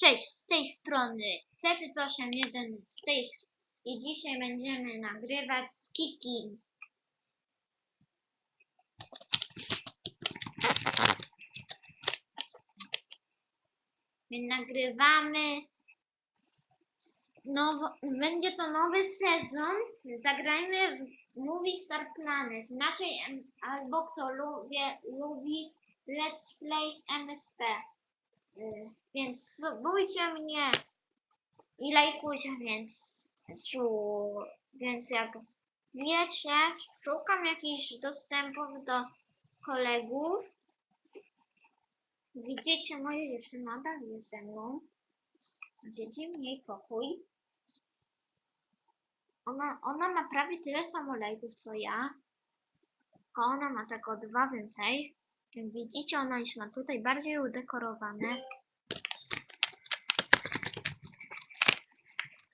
Cześć, z tej strony Cecy811 z tej i dzisiaj będziemy nagrywać z Kiki. My nagrywamy nowo, będzie to nowy sezon. Zagrajmy w Movie Star Planet. Inaczej albo kto lubi, lubi Let's Plays MSP. Y, Więc subujcie mnie i lajkujcie, więc, więc jak wiecie, szukam jakichś dostępów do kolegów. Widzicie, moja dziewczyna nadal jest ze mną. Dadzcie mi jej pokój. Ona, ona ma prawie tyle samo lajków co ja. Tylko ona ma tak o dwa więcej. Widzicie, ona już ma tutaj bardziej udekorowane.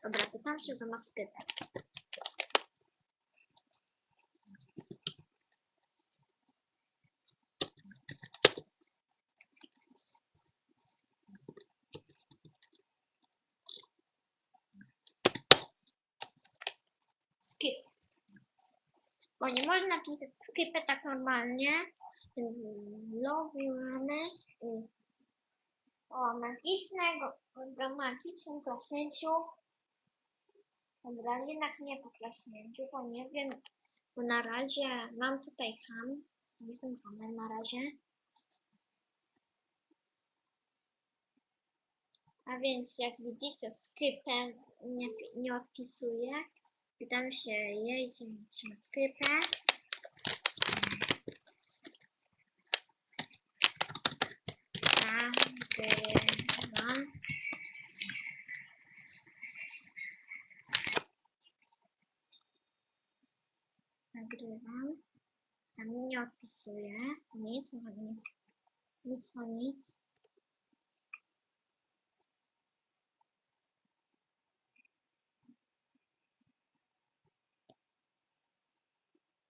Dobra, pytam się za maskytę. Skip. Bo nie można pisać skipę tak normalnie, lobujemy i o magicznego, dobra, magicznym klaśnięciu. Dobra, jednak nie po klaśnięciu, bo nie wiem, bo na razie mam tutaj ham. Nie jestem hamem na razie. A więc jak widzicie, skipę nie, nie odpisuję. Pytam się jej, czy trzyma skrypę. Nagrywam. Nagrywam. A mi nie odpisuje. Nic, no nic. Nic, no nic.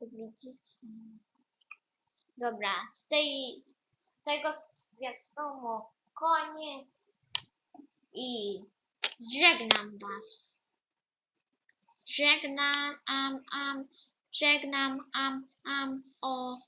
Widzicie? Dobra, z, tej, z tego zwiastumu koniec i żegnam was. Żegnam, am, am, żegnam, am, am, o,